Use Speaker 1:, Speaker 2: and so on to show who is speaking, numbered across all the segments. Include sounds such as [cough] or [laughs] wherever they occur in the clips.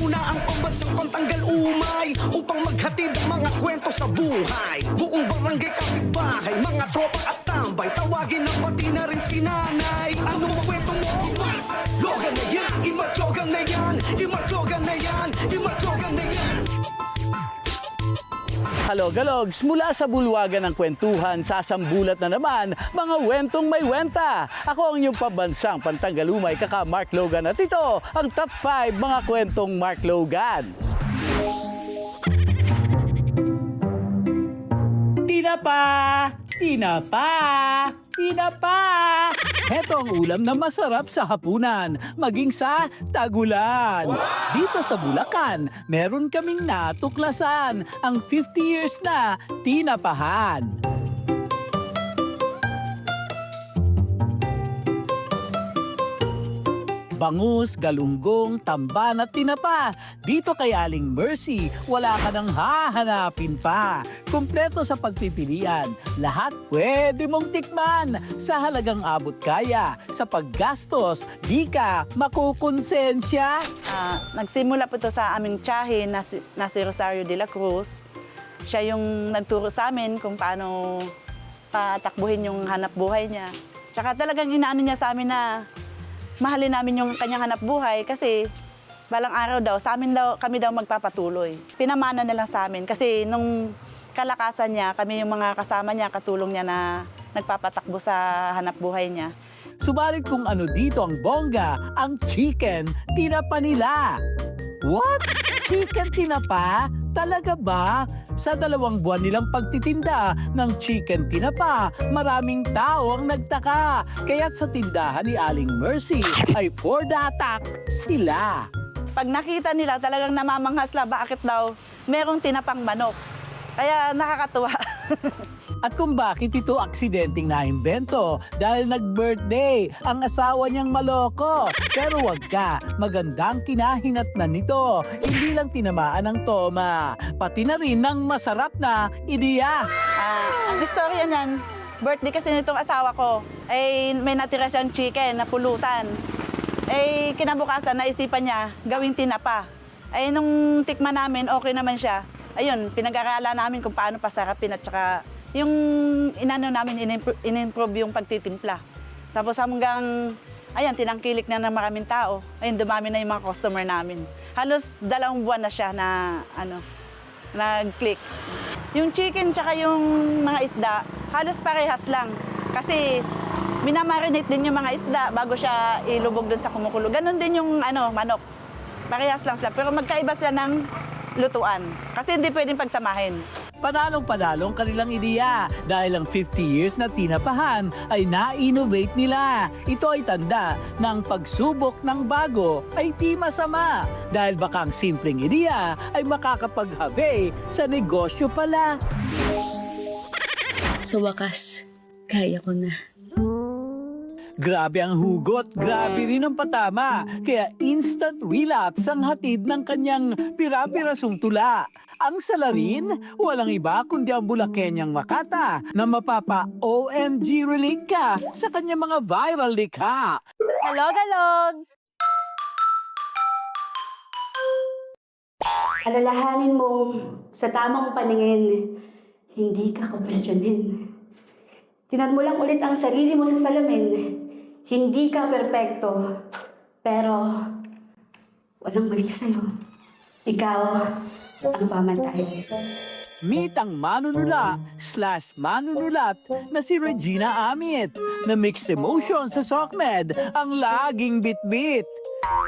Speaker 1: Narito na ang pambansang pantanggal umay Upang maghatid ang mga kwento sa buhay. Buong barangay kapitbahay Mga tropa at tambay Tawagin na pati na rin si nanay. Anong kwento
Speaker 2: Halog-alogs, mula sa bulwagan ng kwentuhan, sasambulat na naman mga wentong may wenta. Ako ang inyong pabansang pantanggalumay, kaka Mark Logan at ito ang top 5 mga kwentong Mark Logan. Tinapa! Tinapa! Tinapa! Heto ang ulam na masarap sa hapunan, maging sa tagulan. Dito sa Bulacan, meron kaming natuklasan ang 50 years na tinapahan. Bangus, galunggong, tamban at tinapa. Dito kay Aling Mercy, wala ka nang hahanapin pa. Kumpleto sa pagpipilian. Lahat pwede mong tikman. Sa halagang abot kaya. Sa paggastos, di ka makukonsensya.
Speaker 3: Ah, nagsimula po ito sa aming tiyahin na si, na si Rosario de la Cruz. Siya yung nagturo sa amin kung paano patakbuhin yung hanap buhay niya. Tsaka talagang inaano niya sa amin na mahalin namin yung kanyang hanap buhay kasi balang araw daw, sa amin daw, kami daw magpapatuloy. Pinamana na lang sa amin kasi nung kalakasan niya, kami yung mga kasama niya, katulong niya na nagpapatakbo sa hanap buhay niya.
Speaker 2: Subalit kung ano dito ang bongga, ang chicken tinapa nila. What? Chicken tinapa? Talaga ba? Sa dalawang buwan nilang pagtitinda ng chicken tinapa, maraming tao ang nagtaka. Kaya't sa tindahan ni Aling Mercy ay for the attack sila.
Speaker 3: Pag nakita nila, talagang namamanghas la, bakit daw merong tinapang manok. Kaya nakakatuwa. [laughs]
Speaker 2: At kung bakit ito aksidenteng naimbento dahil nag-birthday ang asawa niyang maloko. Pero wag ka, magandang kinahinat na nito. Hindi lang tinamaan ng toma, pati na rin ng masarap na ideya.
Speaker 3: Ah, ang istorya niyan, birthday kasi nitong asawa ko, ay may natira siyang chicken na pulutan. Eh, kinabukasan, naisipan niya, gawing tinapa. Ay, nung tikman namin, okay naman siya. Ayun, pinag-aralan namin kung paano pasarapin at saka yung inano namin, in-improve, yung pagtitimpla. Tapos hanggang, ayan, tinangkilik na ng maraming tao. Ayun, dumami na yung mga customer namin. Halos dalawang buwan na siya na, ano, nag-click. Yung chicken tsaka yung mga isda, halos parehas lang. Kasi minamarinate din yung mga isda bago siya ilubog dun sa kumukulo. Ganon din yung ano, manok. Parehas lang sila. Pero magkaiba sila ng lutuan. Kasi hindi pwedeng pagsamahin.
Speaker 2: Panalong-panalong kanilang ideya dahil ang 50 years na tinapahan ay na-innovate nila. Ito ay tanda ng pagsubok ng bago ay di masama dahil baka ang simpleng ideya ay makakapaghabe sa negosyo pala.
Speaker 4: Sa wakas, kaya ko na.
Speaker 2: Grabe ang hugot, grabe rin ang patama. Kaya instant relapse ang hatid ng kanyang pirapirasong tula. Ang salarin, walang iba kundi ang Bulakenyang Makata na mapapa OMG relate ka sa kanyang mga viral likha.
Speaker 5: Hello, Galogs! Alalahanin mo sa tamang paningin, hindi ka kukwestiyonin. Tinan mo lang ulit ang sarili mo sa salamin, hindi ka perpekto, pero walang mali sa'yo. Ikaw ang pamantay.
Speaker 2: Meet ang manunula slash manunulat na si Regina Amit na mixed emotion sa SOCMED ang laging bitbit.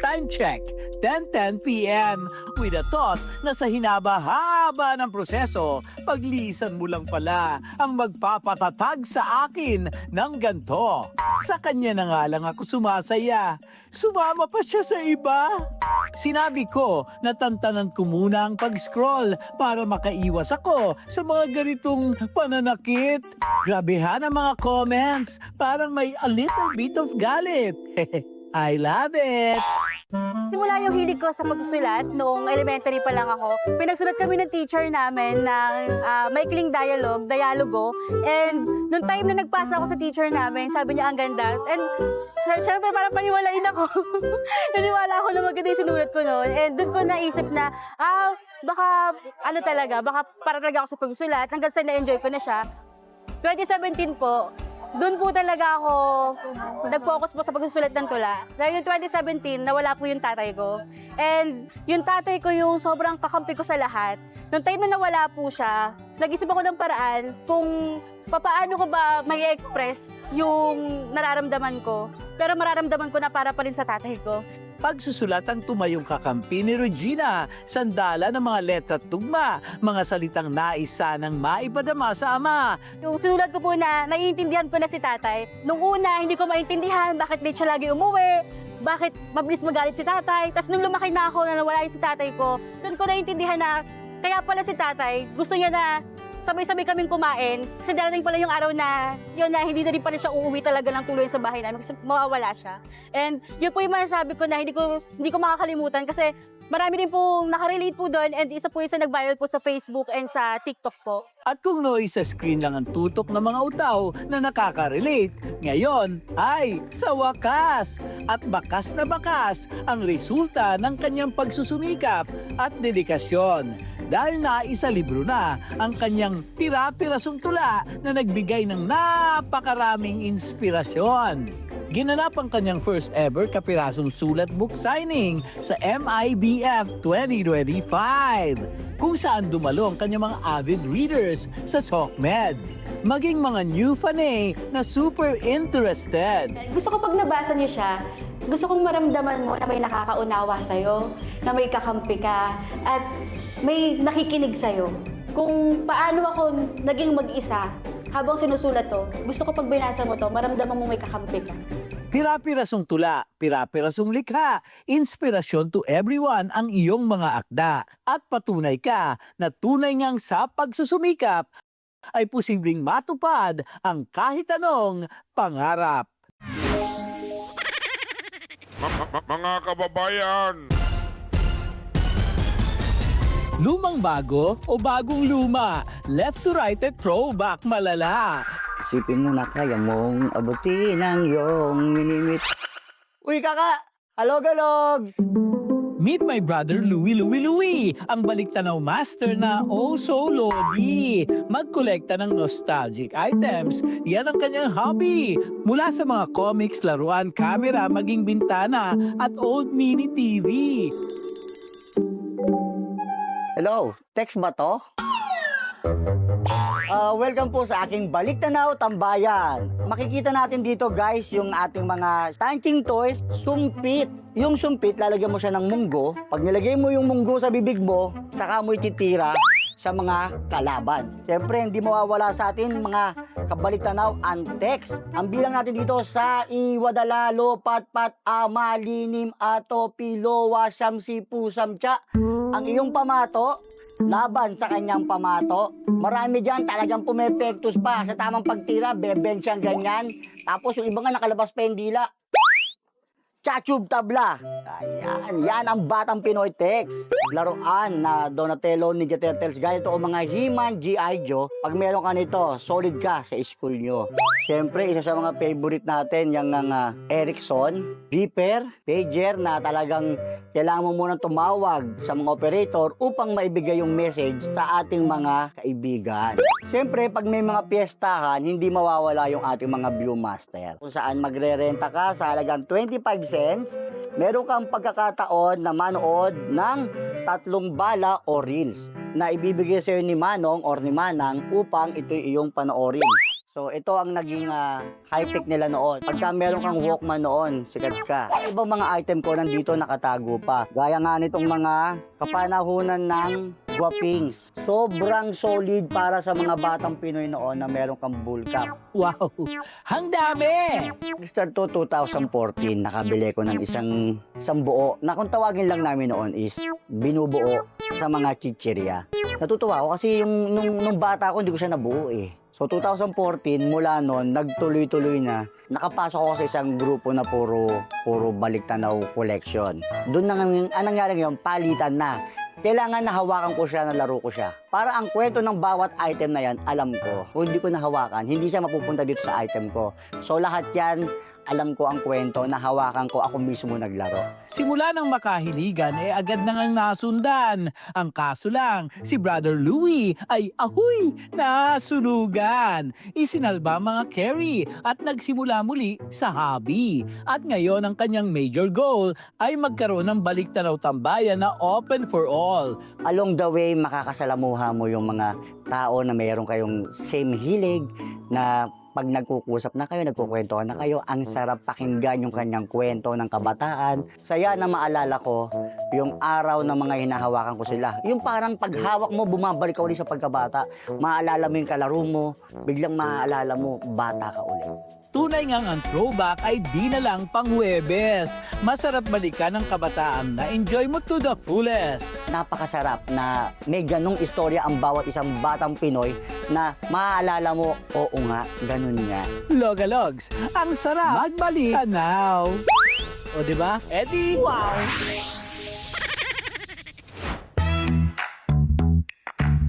Speaker 2: Time check, 10.10 p.m. With a thought na sa hinaba-haba ng proseso, paglisan mo lang pala ang magpapatatag sa akin ng ganto. Sa kanya na nga lang ako sumasaya. Sumama pa siya sa iba. Sinabi ko na tantanan ko muna ang pag-scroll para makaiwas ako sa mga ganitong pananakit. Grabehan ang mga comments. Parang may a little bit of galit. [laughs] I love it.
Speaker 5: Simula yung hilig ko sa pagsusulat noong elementary pa lang ako. Pinagsulat kami ng teacher namin ng ah, maikling dialogue, dialogo. And nung time na nagpasa ako sa teacher namin, sabi niya ang ganda. And sy- syempre parang paniwalain ako. [laughs] Naniwala ako na maganda yung sinulat ko noon. And doon ko naisip na, ah, baka ano talaga, baka para talaga ako sa pagsusulat. Hanggang sa na-enjoy ko na siya. 2017 po, doon po talaga ako nag-focus po sa pagsusulat ng tula. Dahil yung 2017, nawala po yung tatay ko. And yung tatay ko yung sobrang kakampi ko sa lahat. Nung time na nawala po siya, nag-isip ako ng paraan kung papaano ko ba may express yung nararamdaman ko. Pero mararamdaman ko na para pa rin sa tatay ko.
Speaker 2: Pagsusulat ang tumayong kakampi ni Regina, sandala ng mga letra at tugma, mga salitang nais sanang maipadama sa ama.
Speaker 5: Yung sinulat ko po na naiintindihan ko na si tatay. Nung una, hindi ko maintindihan bakit late siya lagi umuwi, bakit mabilis magalit si tatay. Tapos nung lumaki na ako na nawala si tatay ko, doon ko naiintindihan na kaya pala si tatay, gusto niya na sabay-sabay kaming kumain. Kasi darating pala yung araw na, yun na hindi na rin pala siya uuwi talaga ng tuloy sa bahay namin kasi mawawala siya. And yun po yung masasabi ko na hindi ko, hindi ko makakalimutan kasi marami rin pong nakarelate po doon and isa po yung sa nag-viral po sa Facebook and sa TikTok po.
Speaker 2: At kung noy sa screen lang ang tutok ng mga utaw na nakaka-relate, ngayon ay sa wakas at bakas na bakas ang resulta ng kanyang pagsusumikap at dedikasyon. Dahil na isa libro na ang kanyang tira-pirasong tula na nagbigay ng napakaraming inspirasyon. Ginanap ang kanyang first ever kapirasong sulat book signing sa MIBF 2025 kung saan dumalo ang kanyang mga avid readers sa SOCMED. Maging mga new fanay na super interested.
Speaker 5: Gusto ko pag nabasa niyo siya, gusto kong maramdaman mo na may nakakaunawa sa'yo, na may kakampi ka, at may nakikinig sa'yo. Kung paano ako naging mag-isa habang sinusulat to, gusto ko pag binasa mo to, maramdaman mo may kakampi ka.
Speaker 2: Pira-pirasong tula, pira-pirasong likha, inspirasyon to everyone ang iyong mga akda. At patunay ka na tunay ngang sa pagsusumikap ay posibleng matupad ang kahit anong pangarap.
Speaker 6: Mga kababayan,
Speaker 2: Lumang bago o bagong luma, left to right at throwback malala.
Speaker 7: Isipin mo na kaya mong abutin ang iyong minimit. Uy, kaka! Hello, galogs!
Speaker 2: Meet my brother Louie Louie Louie, ang baliktanaw master na oh so lodi. Magkolekta ng nostalgic items, yan ang kanyang hobby. Mula sa mga comics, laruan, camera, maging bintana at old mini TV.
Speaker 7: Hello, text ba to? Ah, welcome po sa aking Balik Tanaw Tambayan. Makikita natin dito guys yung ating mga tanking toys, sumpit. Yung sumpit, lalagyan mo siya ng munggo. Pag nilagay mo yung munggo sa bibig mo, saka mo ititira sa mga kalaban. Siyempre, hindi mawawala sa atin mga kabalik tanaw antex. Ang bilang natin dito sa iwadala, lopat, pat, ama, linim, ato, pilowa, samsi, pusam, tsa. Ang iyong pamato, laban sa kanyang pamato. Marami dyan talagang pumepektos pa sa tamang pagtira, beben siyang ganyan. Tapos yung iba nga nakalabas pa yung dila. Chachub tabla. Ayan, yan ang Batang Pinoy Text. Laruan na Donatello Ninja Turtles. Ganito o mga He-Man, G.I. Joe. Pag meron ka nito, solid ka sa school nyo. Siyempre, isa sa mga favorite natin, yung nga Ericsson, beeper, pager na talagang kailangan mo munang tumawag sa mga operator upang maibigay yung message sa ating mga kaibigan. Siyempre, pag may mga piyestahan, hindi mawawala yung ating mga viewmaster. Kung saan magre-renta ka sa halagang 25 cents, meron kang pagkakataon na manood ng tatlong bala o reels na ibibigay sa'yo ni Manong or ni Manang upang ito iyong panoorin. So, ito ang naging ah, high-tech nila noon. Pagka meron kang Walkman noon, sikat ka. Ang ibang mga item ko nandito nakatago pa. Gaya nga nitong mga kapanahunan ng guwapings. Sobrang solid para sa mga batang Pinoy noon na meron kang bull cap.
Speaker 2: Wow, ang dami!
Speaker 7: Start to 2014, nakabili ko ng isang, isang buo na kung tawagin lang namin noon is binubuo sa mga chichirya. Natutuwa ako kasi yung nung, nung bata ko hindi ko siya nabuo eh. So 2014 mula noon nagtuloy-tuloy na nakapasok ako sa isang grupo na puro puro balik tanaw collection. Doon na ang, ang nangyari ngayon, palitan na. Kailangan nahawakan ko siya, nalaro ko siya. Para ang kwento ng bawat item na yan, alam ko. Kung hindi ko nahawakan, hindi siya mapupunta dito sa item ko. So lahat yan, alam ko ang kwento, nahawakan ko, ako mismo naglaro.
Speaker 2: Simula ng makahiligan, eh agad na ngang nasundan. Ang kaso lang, si Brother Louie ay ahoy, nasunugan. Isinalba mga carry at nagsimula muli sa hobby. At ngayon ang kanyang major goal ay magkaroon ng baliktanaw tambayan na open for all.
Speaker 7: along the way makakasalamuha mo yung mga tao na mayroon kayong same hilig na pag nagkukusap na kayo, nagkukwento na kayo, ang sarap pakinggan yung kanyang kwento ng kabataan. Saya na maalala ko yung araw ng mga hinahawakan ko sila. Yung parang paghawak mo, bumabalik ka ulit sa pagkabata. Maalala mo yung kalaro mo, biglang maaalala mo, bata ka ulit.
Speaker 2: Tunay ngang ang throwback ay di na lang pang Huwebes. Masarap balikan ng kabataan na enjoy mo to the fullest.
Speaker 7: napakasarap na may ganong istorya ang bawat isang batang Pinoy na maaalala mo, oo nga, ganun nga.
Speaker 2: Logalogs, ang sarap magbalik tanaw. O di ba? Eddie, wow!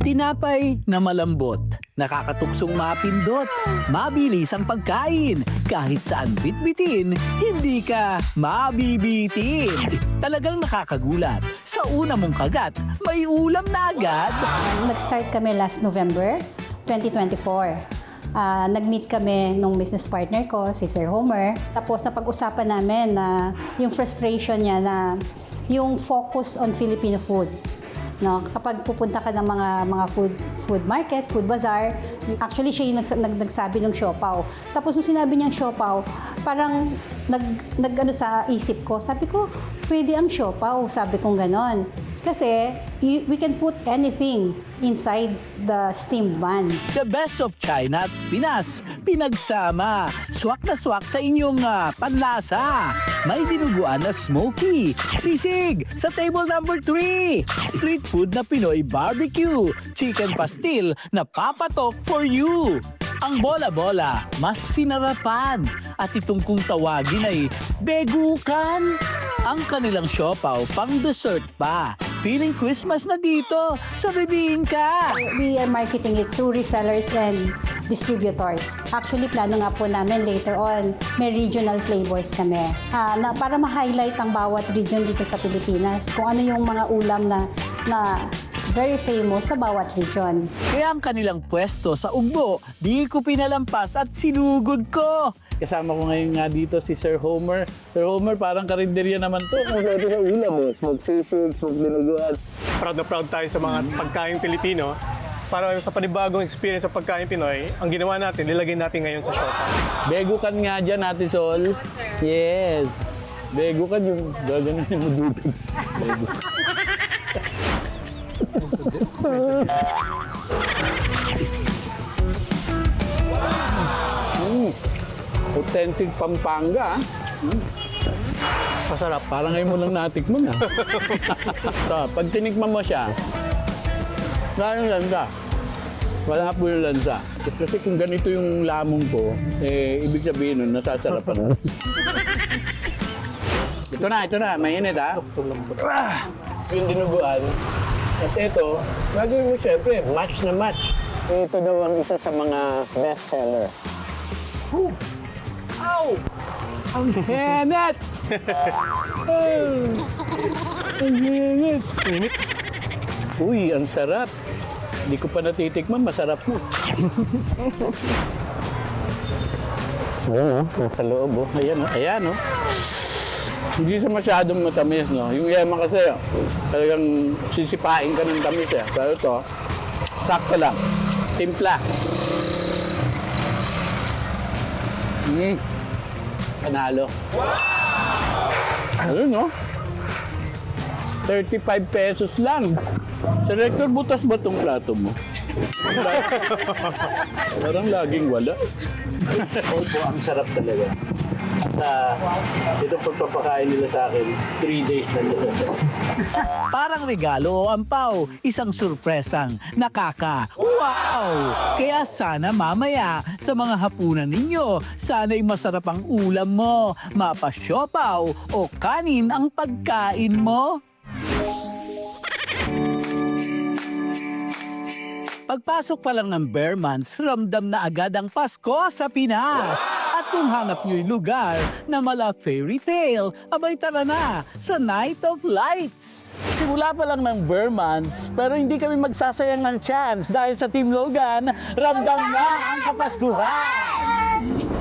Speaker 2: Tinapay na malambot, nakakatuksong mapindot, mabilis ang pagkain, kahit saan bitbitin, hindi ka mabibitin. Talagang nakakagulat. Sa una mong kagat, may ulam na agad.
Speaker 8: Nag-start kami last November 2024. Ah, nag-meet kami nung business partner ko, si Sir Homer. Tapos napag-usapan namin na yung frustration niya na yung focus on Filipino food. No, kapag pupunta ka ng mga mga food food market, food bazaar, actually siya yung nags- nag, nagsabi ng siopaw. Tapos nung sinabi niyang siopaw, parang nag, nag ano sa isip ko, sabi ko, pwede ang siopaw, sabi kong ganon. Kasi we can put anything inside the steamed bun.
Speaker 2: The best of China at Pinas, pinagsama. Swak na swak sa inyong ah, panlasa. May dinuguan na smoky. Sisig sa table number 3. Street food na Pinoy barbecue. Chicken pastil na papatok for you. Ang bola-bola, mas sinarapan. At itong kung tawagin ay begukan. Ang kanilang siopaw pang dessert pa. Feeling Christmas na dito sa Bibingka.
Speaker 8: We are marketing it through resellers and distributors. Actually, plano nga po namin later on, may regional flavors kami. Ah, na para ma-highlight ang bawat region dito sa Pilipinas, kung ano yung mga ulam na, na very famous sa bawat region.
Speaker 2: Kaya ang kanilang pwesto sa ugbo, di ko pinalampas at sinugod ko. Kasama ko ngayon nga dito si Sir Homer. Sir Homer, parang karinderya naman to. Kompleto sa ulam eh. Magsisig, magdinuguan.
Speaker 9: proud na proud tayo sa mga pagkain Pilipino. Para sa panibagong experience sa pagkain Pinoy, ang ginawa natin, nilagay natin ngayon sa shota.
Speaker 2: Begukan nga dyan, Ate Sol. Yes. Begukan yung gaganon mo dito. Begu. Authentic Pampanga. ah. Mm. Masarap. Parang ngayon mo lang natikman ah. [laughs] so, pag tinikman mo siya, Gano'ng lansa? Wala po yung lansa. Kasi kung ganito yung lamong ko, eh, ibig sabihin nun, nasasarapan. [laughs] ito na, ito na. Mainit ha. Ah, yung dinuguan. At ito, gagawin mo syempre, match na match. Ito daw ang isa sa mga best seller. Whew. Ow! Ang henit! Ang henit! Uy, ang sarap. Hindi ko pa natitikman, masarap mo. Ayan oh, sa loob oh. Ayan oh, ayan oh. Hindi siya masyadong matamis, no? Yung yema kasi, talagang sisipain ka ng tamis eh. Pero ito, sakto lang. Timpla. Mm. Panalo. Ayun, no? 35 pesos lang. Sa rector, butas ba tong plato mo? [laughs] Parang laging wala. Opo, ang sarap talaga. Uh, itong pagpapakain nila sa akin, 3 days na nila. Parang regalo o ampaw, isang surpresang nakaka. Wow! Kaya sana mamaya sa mga hapunan ninyo, sana'y masarap ang ulam mo, mapasyopaw o kanin ang pagkain mo. Pagpasok pa lang ng Bear Months, ramdam na agad ang Pasko sa Pinas. At kung hanap nyo'y lugar na mala fairy tale, abay tara na sa Night of Lights. Simula pa lang ng Bear Months, pero hindi kami magsasayang ng chance dahil sa Team Logan, ramdam na ang Kapaskuhan!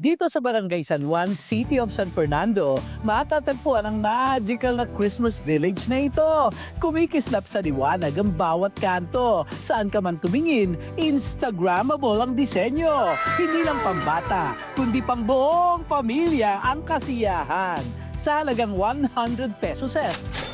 Speaker 2: Dito sa Barangay San Juan, City of San Fernando, matatagpuan ang magical na Christmas village na ito. Kumikislap sa liwanag ang bawat kanto. Saan ka man tumingin, Instagrammable ang disenyo. Hindi lang pambata, kundi pang buong pamilya ang kasiyahan. Sa halagang 100 pesos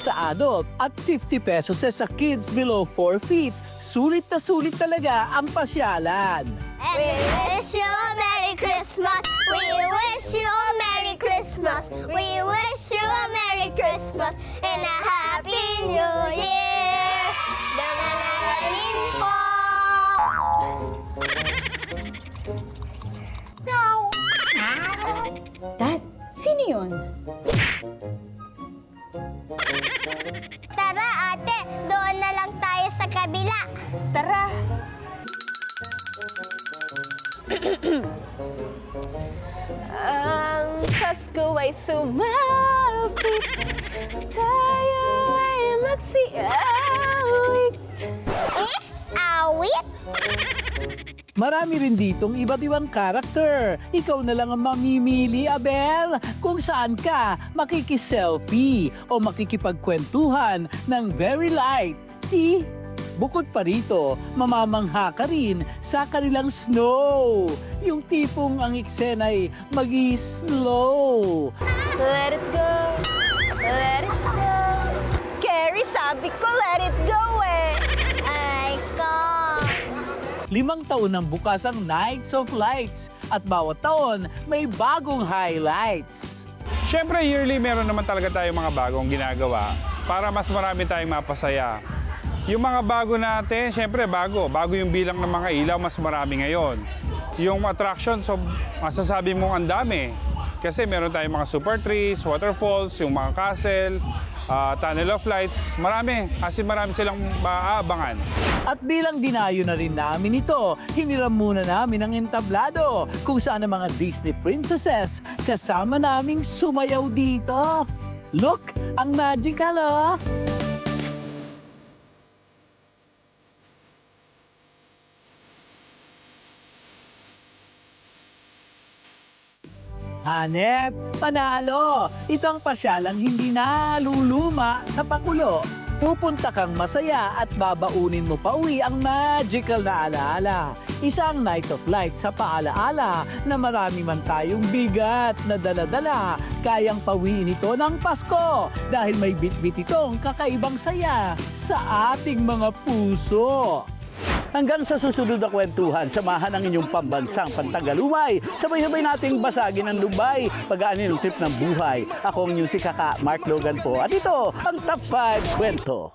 Speaker 2: sa adult at 50 pesos sa kids below 4 feet. Sulit na sulit talaga ang pasyalan.
Speaker 10: We wish you a Merry Christmas. We wish you a Merry Christmas. We wish you a Merry Christmas and a Happy New Year. Nananalamin po.
Speaker 4: Dad, sino yun?
Speaker 10: Tara ate, doon na lang tayo sa kabila.
Speaker 3: Tara!
Speaker 5: Ang Pasko ay sumapit Tayo ay magsiawit
Speaker 10: Eh, awit?
Speaker 2: Marami rin ditong iba't ibang karakter. Ikaw na lang ang mamimili, Abel, kung saan ka makikiselfie o makikipagkwentuhan ng very light. Di, bukod pa rito, mamamangha ka rin sa kanilang snow. Yung tipong ang eksena'y magi-slow.
Speaker 5: Let it go, let it go Carrie, sabi ko let it go eh
Speaker 10: Ay ko.
Speaker 2: Limang taon nang bukas ang Nights of Lights at bawat taon may bagong highlights.
Speaker 11: Siyempre, yearly meron naman talaga tayong mga bagong ginagawa para mas marami tayong mapasaya. Yung mga bago natin, siyempre bago. Bago yung bilang ng mga ilaw, mas marami ngayon. Yung attraction, so masasabi mo ang dami. Kasi meron tayong mga super trees, waterfalls, yung mga castle, ah, tunnel of lights. Marami. Kasi marami silang maaabangan.
Speaker 2: At bilang dinayo na rin namin ito, hiniram muna namin ang entablado kung saan ang mga Disney princesses kasama naming sumayaw dito. Look, ang magical oh! Hanep, panalo! Ito ang pasyalang hindi naluluma sa pakulo. Pupunta kang masaya at babaunin mo pa uwi ang magical na alaala. Isang night of light sa paalaala na marami man tayong bigat na daladala. Kayang pawiin ito ng Pasko dahil may bitbit itong kakaibang saya sa ating mga puso. Hanggang sa susunod na kwentuhan, samahan ang inyong pambansang pantagalumay. Sabay-sabay nating basagin ang Dubai, pag-aanin ng trip ng buhay. Ako ang inyong si Kaka Mark Logan po. At ito, ang Top 5 Kwento.